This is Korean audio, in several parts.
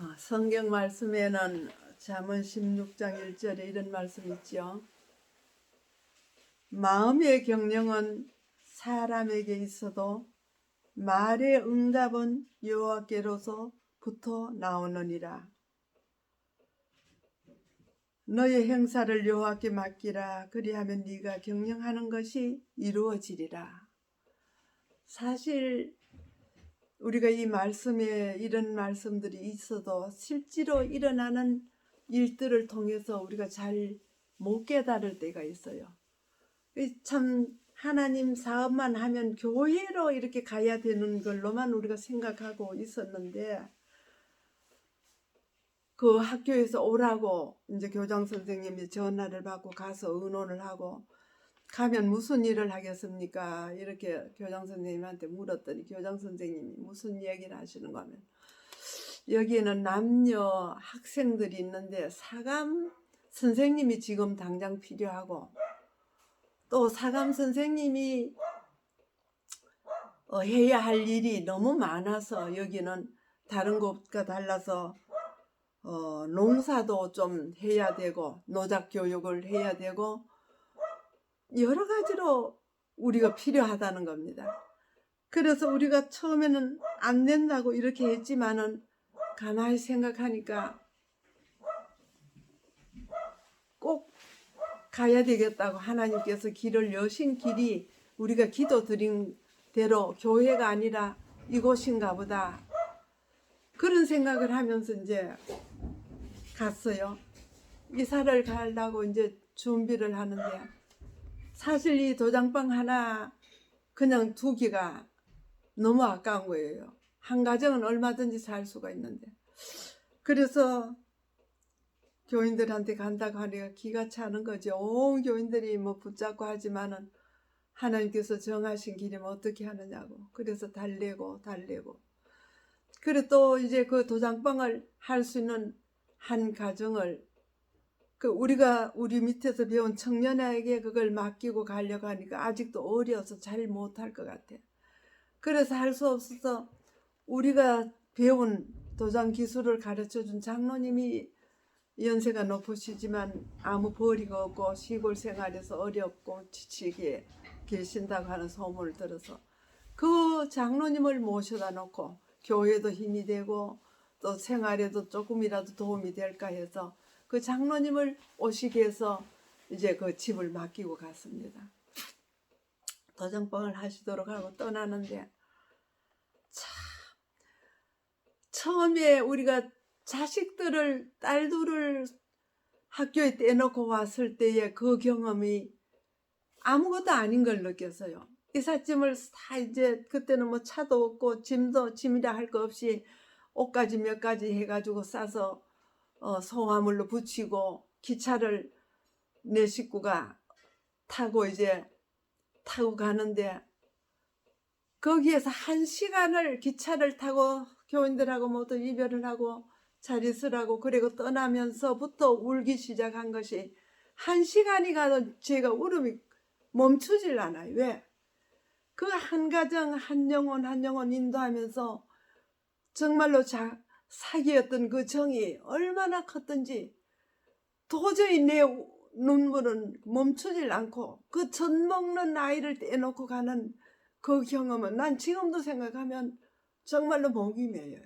어, 성경 말씀에는 잠언 16장 1절에 이런 말씀 있죠. 마음의 경영은 사람에게 있어도 말의 응답은 여호와께로서부터 나오느니라. 너의 행사를 여호와께 맡기라. 그리하면 네가 경영하는 것이 이루어지리라. 사실 우리가 이 말씀에 이런 말씀들이 있어도 실제로 일어나는 일들을 통해서 우리가 잘 못 깨달을 때가 있어요. 이참 하나님 사업만 하면 교회로 이렇게 가야 되는 걸로만 우리가 생각하고 있었는데 그 학교에서 오라고 이제 교장 선생님이 전화를 받고 가서 의논을 하고 가면 무슨 일을 하겠습니까? 이렇게 교장 선생님한테 물었더니 교장 선생님이 무슨 얘기를 하시는 거 하면 여기에는 남녀 학생들이 있는데 사감 선생님이 지금 당장 필요하고 또 사감 선생님이 어, 해야 할 일이 너무 많아서 여기는 다른 곳과 달라서 어, 농사도 좀 해야 되고 노작 교육을 해야 되고 여러 가지로 우리가 필요하다는 겁니다. 그래서 우리가 처음에는 안 된다고 이렇게 했지만은 가만히 생각하니까 꼭 가야 되겠다고 하나님께서 길을 여신 길이 우리가 기도 드린 대로 교회가 아니라 이곳인가 보다. 그런 생각을 하면서 이제 갔어요. 이사를 가려고 이제 준비를 하는데 사실 이 도장방 하나 그냥 두기가 너무 아까운 거예요. 한 가정은 얼마든지 살 수가 있는데. 그래서 교인들한테 간다고 하니까 기가 차는 거죠. 온 교인들이 뭐 붙잡고 하지만은 하나님께서 정하신 길이면 어떻게 하느냐고. 그래서 달래고 달래고. 그래 또 이제 그 도장방을 할 수 있는 한 가정을 그 우리가 우리 밑에서 배운 청년에게 그걸 맡기고 가려고 하니까 아직도 어려서 잘 못할 것 같아. 그래서 할 수 없어서 우리가 배운 도장 기술을 가르쳐 준 장로님이 연세가 높으시지만 아무 벌이가 없고 시골 생활에서 어렵고 지치게 계신다고 하는 소문을 들어서 그 장로님을 모셔다 놓고 교회도 힘이 되고 또 생활에도 조금이라도 도움이 될까 해서 그 장로님을 오시게 해서 이제 그 집을 맡기고 갔습니다. 도장방을 하시도록 하고 떠나는데 참 처음에 우리가 자식들을 딸들을 학교에 떼놓고 왔을 때의 그 경험이 아무것도 아닌 걸 느꼈어요. 이삿짐을 다 이제 그때는 뭐 차도 없고 짐도 짐이라 할 거 없이 옷가지 몇 가지 해가지고 싸서 어, 소화물로 붙이고 기차를 내 식구가 타고 이제 타고 가는데 거기에서 한 시간을 기차를 타고 교인들하고 모두 이별을 하고 잘 있으라고 그리고 떠나면서부터 울기 시작한 것이 한 시간이 가도 제가 울음이 멈추질 않아요. 왜? 그 한 가정 한 영혼 한 영혼 인도하면서 정말로 자, 사기였던 그 정이 얼마나 컸던지 도저히 내 눈물은 멈추질 않고 그 젖 먹는 아이를 떼놓고 가는 그 경험은 난 지금도 생각하면 정말로 목이 메여요.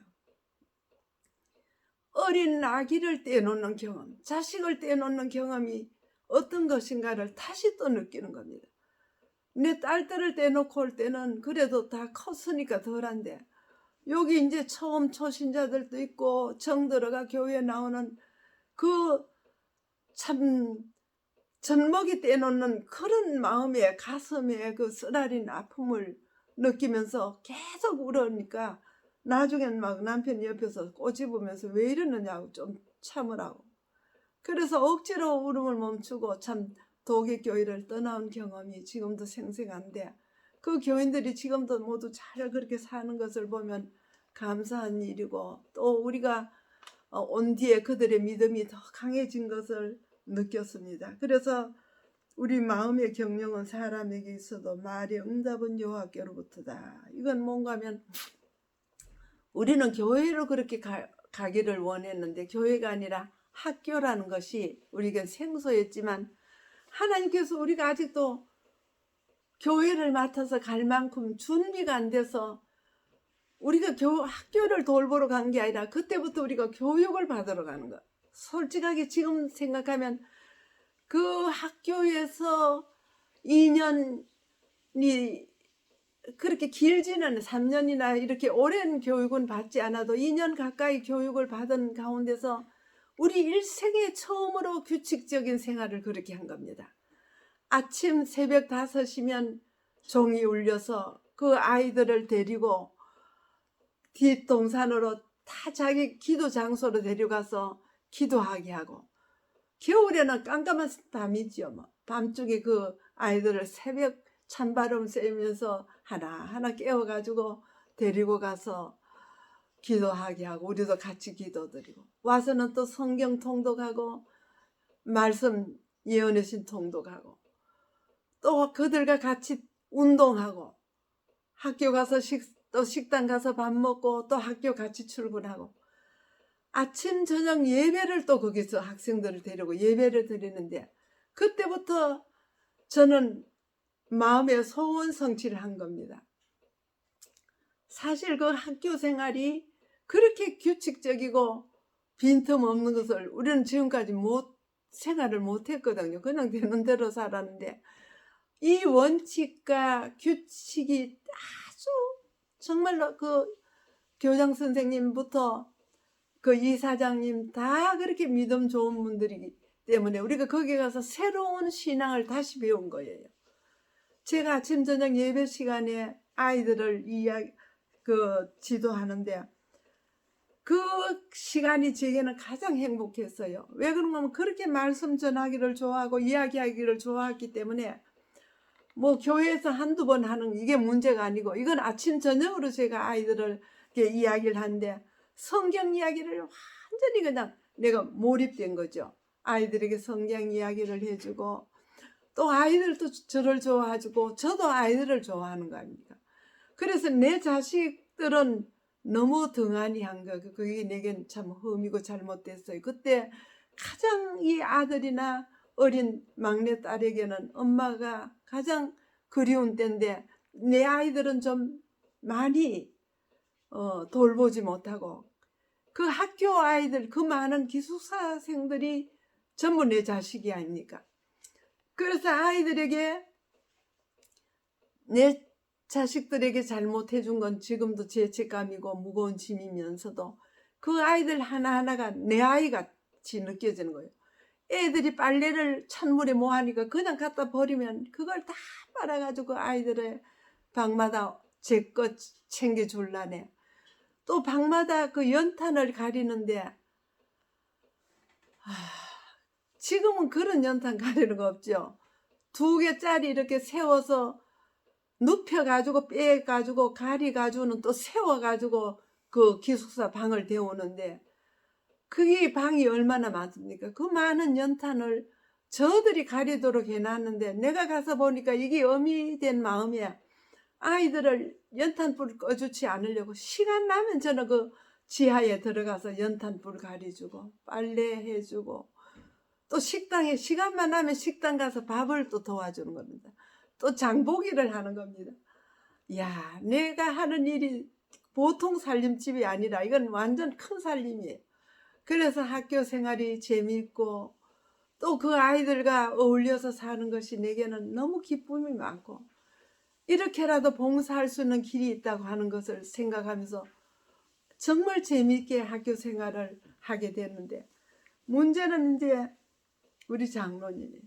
어린 아기를 떼놓는 경험, 자식을 떼놓는 경험이 어떤 것인가를 다시 또 느끼는 겁니다. 내 딸들을 떼놓고 올 때는 그래도 다 컸으니까 덜한데 여기 이제 처음 초신자들도 있고 정 들어가 교회 나오는 그 참 젖먹이 떼놓는 그런 마음에 가슴에 그 쓰라린 아픔을 느끼면서 계속 울으니까 나중엔 막 남편이 옆에서 꼬집으면서 왜 이러느냐고 좀 참으라고. 그래서 억지로 울음을 멈추고 참 도계교회를 떠나온 경험이 지금도 생생한데 그 교인들이 지금도 모두 잘 그렇게 사는 것을 보면 감사한 일이고 또 우리가 어, 온 뒤에 그들의 믿음이 더 강해진 것을 느꼈습니다. 그래서 우리 마음의 경영은 사람에게 있어도 말의 응답은 여호와께로부터다. 이건 뭔가 하면 우리는 교회로 그렇게 가, 가기를 원했는데 교회가 아니라 학교라는 것이 우리에겐 생소했지만 하나님께서 우리가 아직도 교회를 맡아서 갈 만큼 준비가 안 돼서 우리가 교, 학교를 돌보러 간 게 아니라 그때부터 우리가 교육을 받으러 가는 거. 솔직하게 지금 생각하면 그 학교에서 2년이 그렇게 길지는 3년이나 이렇게 오랜 교육은 받지 않아도 2년 가까이 교육을 받은 가운데서 우리 일생에 처음으로 규칙적인 생활을 그렇게 한 겁니다. 아침 새벽 5시면 종이 울려서 그 아이들을 데리고 뒷동산으로 다 자기 기도 장소로 데려가서 기도하게 하고 겨울에는 깜깜한 밤이지요. 뭐. 밤중에 그 아이들을 새벽 찬바람 쐬면서 하나하나 깨워가지고 데리고 가서 기도하게 하고 우리도 같이 기도드리고 와서는 또 성경 통독하고 말씀 예언의 신 통독하고 또 그들과 같이 운동하고 학교 가서 식, 또 식당 가서 밥 먹고 또 학교 같이 출근하고 아침 저녁 예배를 또 거기서 학생들을 데리고 예배를 드리는데 그때부터 저는 마음의 소원 성취를 한 겁니다. 사실 그 학교 생활이 그렇게 규칙적이고 빈틈 없는 것을 우리는 지금까지 못 생활을 못 했거든요. 그냥 되는 대로 살았는데 이 원칙과 규칙이 아주 정말로 그 교장 선생님부터 그 이사장님 다 그렇게 믿음 좋은 분들이기 때문에 우리가 거기 가서 새로운 신앙을 다시 배운 거예요. 제가 아침 저녁 예배 시간에 아이들을 이야기 그 지도하는데 그 시간이 제게는 가장 행복했어요. 왜 그런가 하면 그렇게 말씀 전하기를 좋아하고 이야기하기를 좋아했기 때문에 뭐 교회에서 한두 번 하는 이게 문제가 아니고 이건 아침 저녁으로 제가 아이들을 이렇게 이야기를 하는데 성경 이야기를 완전히 그냥 내가 몰입된 거죠. 아이들에게 성경 이야기를 해주고 또 아이들도 저를 좋아해주고 저도 아이들을 좋아하는 거 아닙니까? 그래서 내 자식들은 너무 등한히 한 거. 그게 내겐 참 흠이고 잘못됐어요. 그때 가장 이 아들이나 어린 막내 딸에게는 엄마가 가장 그리운 때인데 내 아이들은 좀 많이 어, 돌보지 못하고 그 학교 아이들 그 많은 기숙사생들이 전부 내 자식이 아닙니까? 그래서 아이들에게 내 자식들에게 잘못해 준 건 지금도 죄책감이고 무거운 짐이면서도 그 아이들 하나하나가 내 아이 같이 느껴지는 거예요. 애들이 빨래를 찬물에 뭐 하니까 그냥 갖다 버리면 그걸 다 빨아가지고 그 아이들의 방마다 제 것 챙겨줄라네. 또 방마다 그 연탄을 가리는데 아, 지금은 그런 연탄 가리는 거 없죠. 두 개짜리 이렇게 세워서 눕혀가지고 빼가지고 가리가지고는 또 세워가지고 그 기숙사 방을 데우는데 그게 방이 얼마나 많습니까? 그 많은 연탄을 저들이 가리도록 해놨는데 내가 가서 보니까 이게 어미된 마음이야. 아이들을 연탄불 꺼주지 않으려고 시간 나면 저는 그 지하에 들어가서 연탄불 가리주고 빨래해주고 또 식당에 시간만 나면 식당 가서 밥을 또 도와주는 겁니다. 또 장보기를 하는 겁니다. 야, 내가 하는 일이 보통 살림집이 아니라 이건 완전 큰 살림이에요. 그래서 학교 생활이 재미있고 또 그 아이들과 어울려서 사는 것이 내게는 너무 기쁨이 많고 이렇게라도 봉사할 수 있는 길이 있다고 하는 것을 생각하면서 정말 재미있게 학교 생활을 하게 됐는데 문제는 이제 우리 장로님이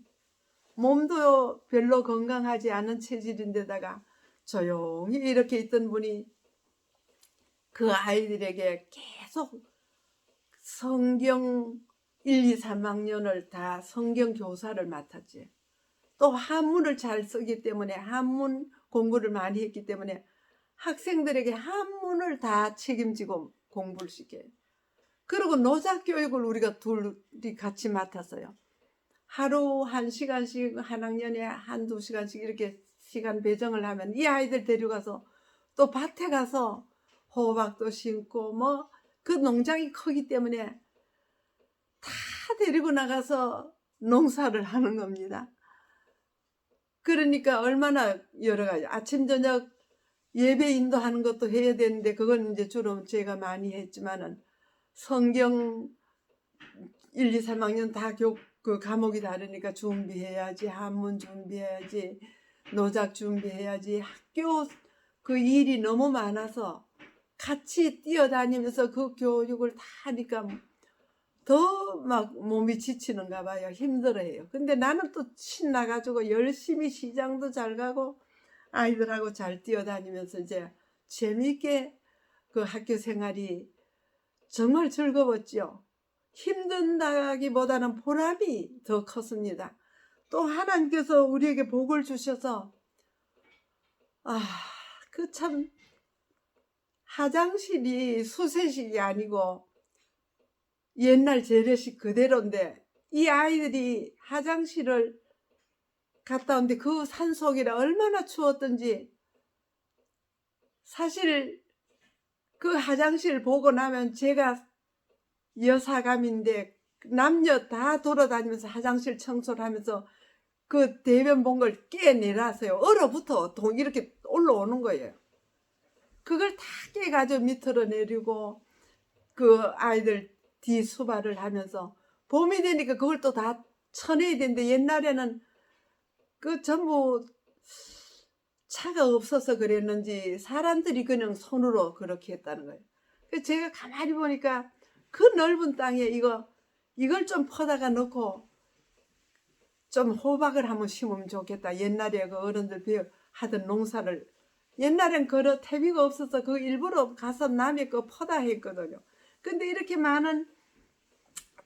몸도 별로 건강하지 않은 체질인데다가 조용히 이렇게 있던 분이 그 아이들에게 계속 성경 1, 2, 3학년을 다 성경 교사를 맡았지. 또 한문을 잘 쓰기 때문에 한문 공부를 많이 했기 때문에 학생들에게 한문을 다 책임지고 공부를 시켜요. 그리고 노작 교육을 우리가 둘이 같이 맡았어요. 하루 한 시간씩 한 학년에 한두 시간씩 이렇게 시간 배정을 하면 이 아이들 데려가서 또 밭에 가서 호박도 심고 뭐 그 농장이 크기 때문에 다 데리고 나가서 농사를 하는 겁니다. 그러니까 얼마나 여러 가지 아침 저녁 예배 인도하는 것도 해야 되는데 그건 이제 주로 제가 많이 했지만은 성경 1, 2, 3학년 다 교, 그 과목이 다르니까 준비해야지 한문 준비해야지 노작 준비해야지 학교 그 일이 너무 많아서 같이 뛰어다니면서 그 교육을 다 하니까 더 막 몸이 지치는가 봐요. 힘들어해요. 근데 나는 또 신나가지고 열심히 시장도 잘 가고 아이들하고 잘 뛰어다니면서 이제 재미있게 그 학교 생활이 정말 즐거웠죠. 힘든다기보다는 보람이 더 컸습니다. 또 하나님께서 우리에게 복을 주셔서 아, 그 참 화장실이 수세식이 아니고 옛날 재래식 그대로인데 이 아이들이 화장실을 갔다 온데 그 산속이라 얼마나 추웠던지 사실 그 화장실 보고 나면 제가 여사감인데 남녀 다 돌아다니면서 화장실 청소를 하면서 그 대변 본 걸 깨내라서요. 얼어붙어 동 이렇게 올라오는 거예요. 그걸 다 깨가지고 밑으로 내리고 그 아이들 뒤 수발을 하면서 봄이 되니까 그걸 또 다 쳐내야 되는데 옛날에는 그 전부 차가 없어서 그랬는지 사람들이 그냥 손으로 그렇게 했다는 거예요. 제가 가만히 보니까 그 넓은 땅에 이거 이걸 좀 퍼다가 넣고 좀 호박을 한번 심으면 좋겠다. 옛날에 그 어른들 배워 하던 농사를 옛날엔 그런 태비가 없어서 그 일부러 가서 남의 거 퍼다 했거든요. 근데 이렇게 많은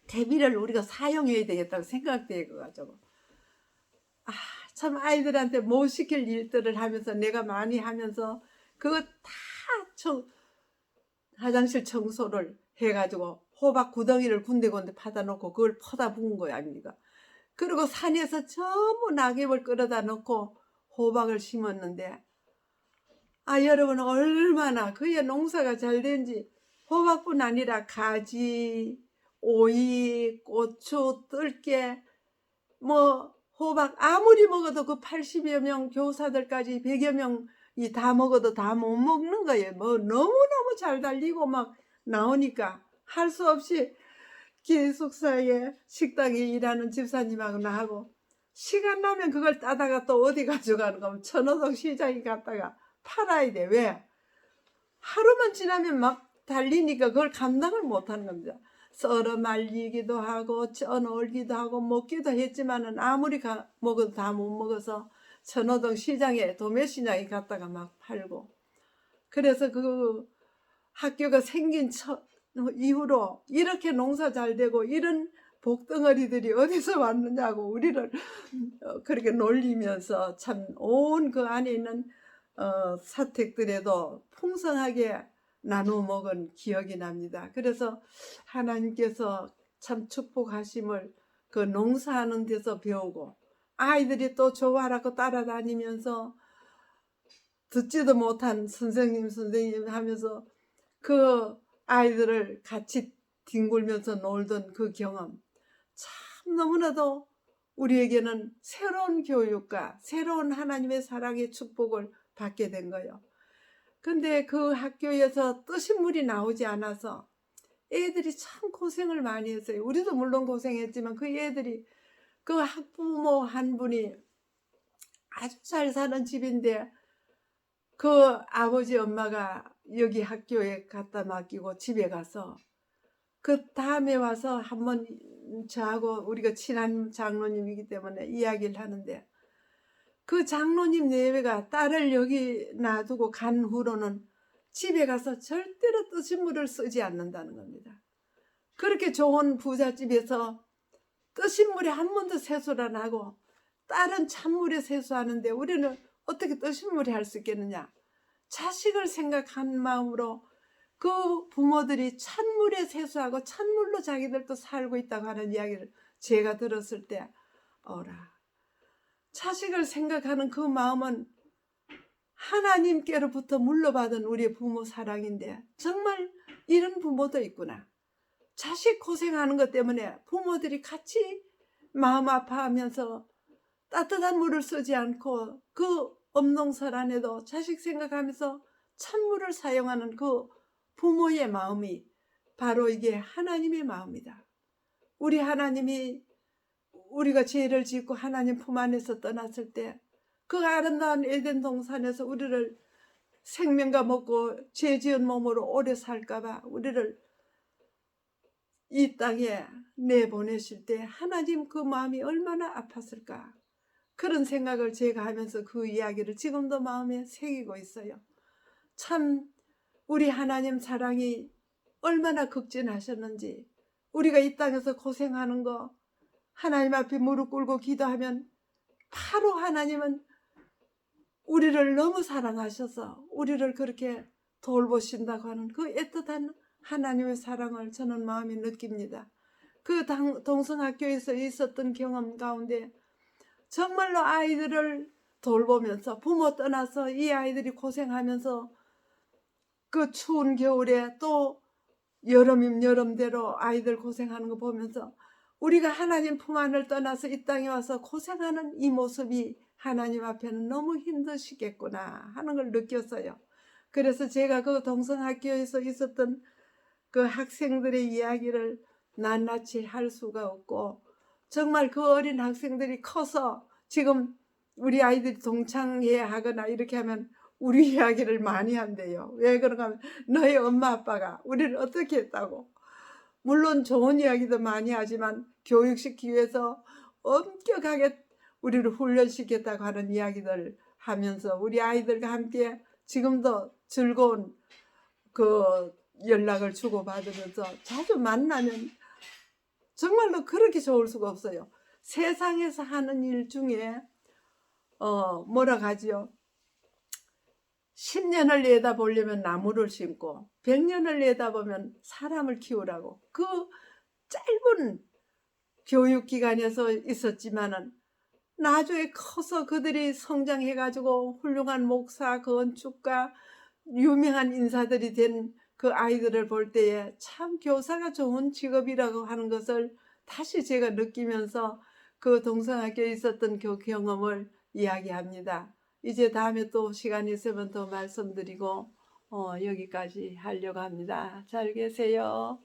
대비를 우리가 사용해야 되겠다고 생각되어 가지고 아 참 아이들한테 못 시킬 일들을 하면서 내가 많이 하면서 그거 다 청, 화장실 청소를 해가지고 호박 구덩이를 군데군데 파다 놓고 그걸 퍼다 부은 거야 아닙니까? 그리고 산에서 전부 낙엽을 끌어다 놓고 호박을 심었는데 아 여러분 얼마나 그의 농사가 잘 된지 호박뿐 아니라 가지, 오이, 고추, 뜰게, 뭐 호박 아무리 먹어도 그 80여 명 교사들까지 100여 명이 다 먹어도 다 못 먹는 거예요. 뭐 너무너무 잘 달리고 막 나오니까 할 수 없이 기숙사에 식당에 일하는 집사님하고 나하고 시간 나면 그걸 따다가 또 어디 가져가는 거면 천호동 시장에 갔다가 팔아야 돼. 왜? 하루만 지나면 막 달리니까 그걸 감당을 못하는 겁니다. 썰어 말리기도 하고 쪄놀기도 하고 먹기도 했지만은 아무리 가, 먹어도 다 못 먹어서 천호동 시장에 도매시장에 갔다가 막 팔고 그래서 그 학교가 생긴 첫 이후로 이렇게 농사 잘 되고 이런 복덩어리들이 어디서 왔느냐고 우리를 어, 그렇게 놀리면서 참 온 그 안에 있는 어, 사택들에도 풍성하게 나누어 먹은 기억이 납니다. 그래서 하나님께서 참 축복하심을 그 농사하는 데서 배우고 아이들이 또 좋아라고 따라다니면서 듣지도 못한 선생님 선생님 하면서 그 아이들을 같이 뒹굴면서 놀던 그 경험 참 너무나도 우리에게는 새로운 교육과 새로운 하나님의 사랑의 축복을 받게 된 거예요. 근데 그 학교에서 뜨신물이 나오지 않아서 애들이 참 고생을 많이 했어요. 우리도 물론 고생했지만 그 애들이 그 학부모 한 분이 아주 잘 사는 집인데 그 아버지 엄마가 여기 학교에 갖다 맡기고 집에 가서 그 다음에 와서 한번 저하고 우리가 친한 장로님이기 때문에 이야기를 하는데 그 장로님 내외가 딸을 여기 놔두고 간 후로는 집에 가서 절대로 뜨신 물을 쓰지 않는다는 겁니다. 그렇게 좋은 부잣집에서 뜨신 물에 한 번도 세수를 안 하고 딸은 찬물에 세수하는데 우리는 어떻게 뜨신 물에 할 수 있겠느냐. 자식을 생각한 마음으로 그 부모들이 찬물에 세수하고 찬물로 자기들도 살고 있다고 하는 이야기를 제가 들었을 때 어라 자식을 생각하는 그 마음은 하나님께로부터 물러받은 우리의 부모 사랑인데 정말 이런 부모도 있구나. 자식 고생하는 것 때문에 부모들이 같이 마음 아파하면서 따뜻한 물을 쓰지 않고 그 엄동설 안에도 자식 생각하면서 찬물을 사용하는 그 부모의 마음이 바로 이게 하나님의 마음이다. 우리 하나님이 우리가 죄를 짓고 하나님 품 안에서 떠났을 때 그 아름다운 에덴 동산에서 우리를 생명과 먹고 죄 지은 몸으로 오래 살까봐 우리를 이 땅에 내보내실 때 하나님 그 마음이 얼마나 아팠을까 그런 생각을 제가 하면서 그 이야기를 지금도 마음에 새기고 있어요. 참 우리 하나님 사랑이 얼마나 극진하셨는지 우리가 이 땅에서 고생하는 거 하나님 앞에 무릎 꿇고 기도하면 바로 하나님은 우리를 너무 사랑하셔서 우리를 그렇게 돌보신다고 하는 그 애틋한 하나님의 사랑을 저는 마음에 느낍니다. 그 당- 동성학교에서 있었던 경험 가운데 정말로 아이들을 돌보면서 부모 떠나서 이 아이들이 고생하면서 그 추운 겨울에 또 여름이면 여름대로 아이들 고생하는 거 보면서 우리가 하나님 품 안을 떠나서 이 땅에 와서 고생하는 이 모습이 하나님 앞에는 너무 힘드시겠구나 하는 걸 느꼈어요. 그래서 제가 그 동성학교에서 있었던 그 학생들의 이야기를 낱낱이 할 수가 없고 정말 그 어린 학생들이 커서 지금 우리 아이들이 동창회에 하거나 이렇게 하면 우리 이야기를 많이 한대요. 왜 그런가 하면 너희 엄마 아빠가 우리를 어떻게 했다고. 물론 좋은 이야기도 많이 하지만 교육시키기 위해서 엄격하게 우리를 훈련시켰다고 하는 이야기들 하면서 우리 아이들과 함께 지금도 즐거운 그 연락을 주고받으면서 자주 만나면 정말로 그렇게 좋을 수가 없어요. 세상에서 하는 일 중에 어 뭐라 하지요? 10년을 내다보려면 나무를 심고 100년을 내다보면 사람을 키우라고 그 짧은 교육 기관에서 있었지만은 나중에 커서 그들이 성장해 가지고 훌륭한 목사, 건축가, 유명한 인사들이 된 그 아이들을 볼 때에 참 교사가 좋은 직업이라고 하는 것을 다시 제가 느끼면서 그 동성학교에 있었던 그 경험을 이야기합니다. 이제 다음에 또 시간이 있으면 더 말씀드리고 어, 여기까지 하려고 합니다. 잘 계세요.